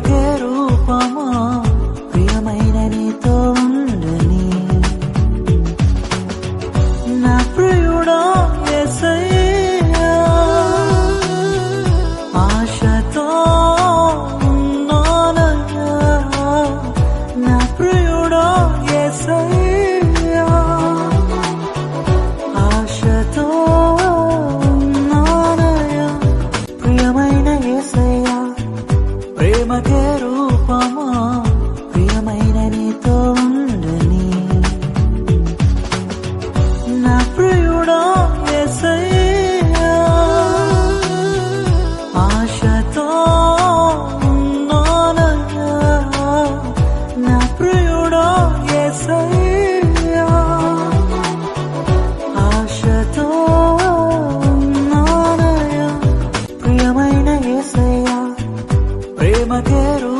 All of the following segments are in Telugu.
caballero alma quiero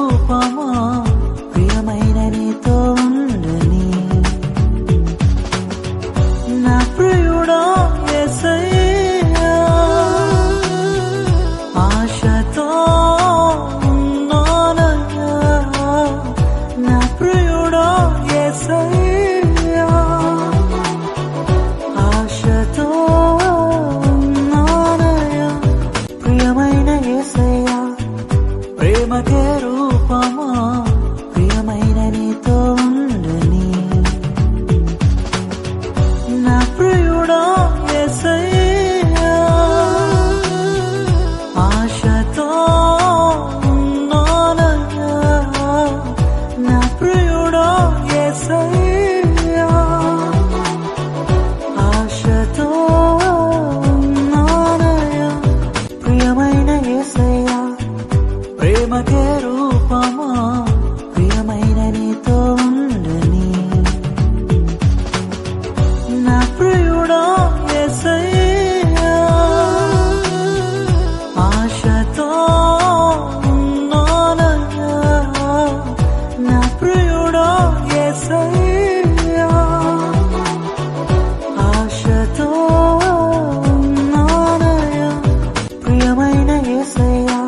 ఉన్నానయ్యా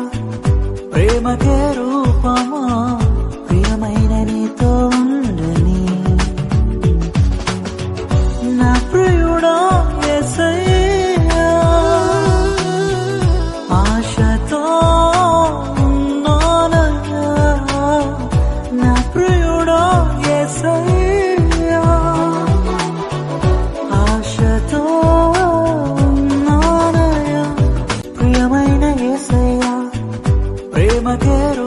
ప్రియమైన ప్రేమకే me quiero.